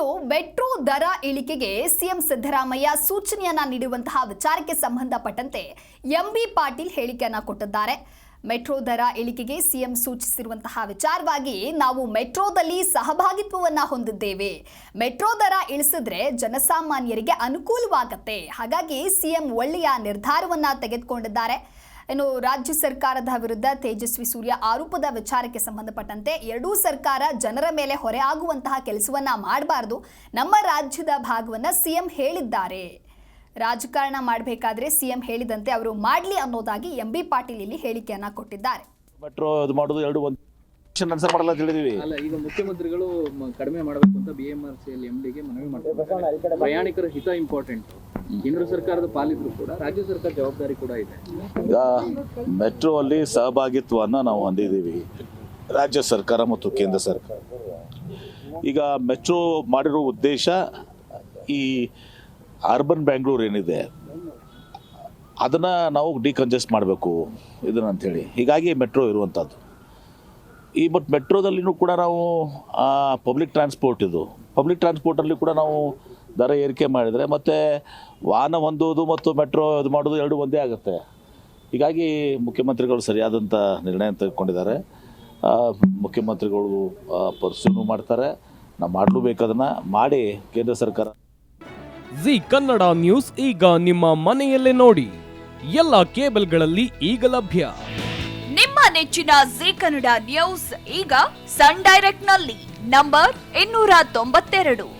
ಇನ್ನು ಮೆಟ್ರೋ ದರ ಇಳಿಕೆಗೆ ಸಿಎಂ ಸಿದ್ದರಾಮಯ್ಯ ಸೂಚನೆಯನ್ನ ನೀಡುವಂತಹ ವಿಚಾರಕ್ಕೆ ಸಂಬಂಧಪಟ್ಟಂತೆ ಎಂಬಿ ಪಾಟೀಲ್ ಹೇಳಿಕೆಯನ್ನ ಕೊಟ್ಟಿದ್ದಾರೆ. ಮೆಟ್ರೋ ದರ ಇಳಿಕೆಗೆ ಸಿಎಂ ಸೂಚಿಸಿರುವಂತಹ ವಿಚಾರವಾಗಿ ನಾವು ಮೆಟ್ರೋದಲ್ಲಿ ಸಹಭಾಗಿತ್ವವನ್ನ ಹೊಂದಿದ್ದೇವೆ. ಮೆಟ್ರೋ ದರ ಇಳಿಸಿದ್ರೆ ಜನಸಾಮಾನ್ಯರಿಗೆ ಅನುಕೂಲವಾಗತ್ತೆ. ಹಾಗಾಗಿ ಸಿಎಂ ಒಳ್ಳೆಯ ನಿರ್ಧಾರವನ್ನ ತೆಗೆದುಕೊಂಡಿದ್ದಾರೆ. ಇನ್ನು ರಾಜ್ಯ ಸರ್ಕಾರದ ವಿರುದ್ಧ ತೇಜಸ್ವಿ ಸೂರ್ಯ ಆರೋಪದ ವಿಚಾರಕ್ಕೆ ಸಂಬಂಧಪಟ್ಟಂತೆ ಎರಡೂ ಸರ್ಕಾರ ಜನರ ಮೇಲೆ ಹೊರೆ ಆಗುವಂತಹ ಕೆಲಸವನ್ನ ಮಾಡಬಾರದು. ನಮ್ಮ ರಾಜ್ಯದ ಭಾಗವನ್ನ ಸಿಎಂ ಹೇಳಿದ್ದಾರೆ. ರಾಜಕಾರಣ ಮಾಡಬೇಕಾದ್ರೆ ಸಿಎಂ ಹೇಳಿದಂತೆ ಅವರು ಮಾಡಲಿ ಅನ್ನೋದಾಗಿ ಎಂ ಬಿ ಪಾಟೀಲ್ ಇಲ್ಲಿ ಹೇಳಿಕೆಯನ್ನ ಕೊಟ್ಟಿದ್ದಾರೆ. ಮೆಟ್ರೋ ಇದು ಮಾಡೋದು ಎರಡು ಒಂದು ಆನ್ಸರ್ ಮಾಡಲ್ಲ ಅಂತ ಹೇಳಿದೀವಿ. ಅಲ್ಲ ಈಗ ಮುಖ್ಯಮಂತ್ರಿಗಳು ಕಡಿಮೆ ಮಾಡಬೇಕು ಅಂತ B M R C L M ಡಿಗೆ ಮನವಿ ಮಾಡ್ತಾರೆ ಪ್ರಯಾಣಿಕರ ಹಿತ ಇಂಪಾರ್ಟೆಂಟ್ ಕೇಂದ್ರ ಸರ್ಕಾರದ ಪಾಲಿದ್ರು ಕೂಡ, ರಾಜ್ಯ ಸರ್ಕಾರ ಜವಾಬ್ದಾರಿ ಕೂಡ ಇದೆ. ಈಗ ಮೆಟ್ರೋ ಅಲ್ಲಿ ಸಹಭಾಗಿತ್ವವನ್ನು ನಾವು ಹೊಂದಿದ್ದೀವಿ, ರಾಜ್ಯ ಸರ್ಕಾರ ಮತ್ತು ಕೇಂದ್ರ ಸರ್ಕಾರ. ಈಗ ಮೆಟ್ರೋ ಮಾಡಿರೋ ಉದ್ದೇಶ ಈ ಅರ್ಬನ್ ಬ್ಯಾಂಗ್ಳೂರ್ ಏನಿದೆ, ಅದನ್ನು ನಾವು ಡಿಕಂಜೆಸ್ಟ್ ಮಾಡಬೇಕು, ಇದನ್ನ ಅಂಥೇಳಿ. ಹೀಗಾಗಿ ಮೆಟ್ರೋ ಇರುವಂಥದ್ದು. ಈ ಬಟ್ ಮೆಟ್ರೋದಲ್ಲಿನೂ ಕೂಡ ನಾವು ಪಬ್ಲಿಕ್ ಟ್ರಾನ್ಸ್ಪೋರ್ಟ್ ಇದು. ಪಬ್ಲಿಕ್ ಟ್ರಾನ್ಸ್ಪೋರ್ಟಲ್ಲಿ ಕೂಡ ನಾವು ದರ ಏರಿಕೆ ಮಾಡಿದರೆ ಮತ್ತು ವಾಹನ ಹೊಂದುವುದು ಮತ್ತು ಮೆಟ್ರೋ ಇದು ಮಾಡೋದು ಎರಡು ಒಂದೇ ಆಗುತ್ತೆ. ಹೀಗಾಗಿ ಮುಖ್ಯಮಂತ್ರಿಗಳು ಸರಿಯಾದಂಥ ನಿರ್ಣಯ ತೆಗೆದುಕೊಂಡಿದ್ದಾರೆ. ಆ, ಮುಖ್ಯಮಂತ್ರಿಗಳು ಪರಿಶೀಲನೆ ಮಾಡ್ತಾರೆ. ನಾವು ಮಾಡಲೂಬೇಕದನ್ನು ಮಾಡಿ ಕೇಂದ್ರ ಸರ್ಕಾರ. ಜಿ ಕನ್ನಡ ನ್ಯೂಸ್ ಈಗ ನಿಮ್ಮ ಮನೆಯಲ್ಲೇ ನೋಡಿ. ಎಲ್ಲ ಕೇಬಲ್ಗಳಲ್ಲಿ ಈಗ ಲಭ್ಯ. ನಿಮ್ಮ ನೆಚ್ಚಿನ ಜಿ ಕನ್ನಡ ನ್ಯೂಸ್ ಈಗ ಸನ್ ಡೈರೆಕ್ಟ್ನಲ್ಲಿ ನಂಬರ್ ಇನ್ನೂರ ತೊಂಬತ್ತೆರಡು.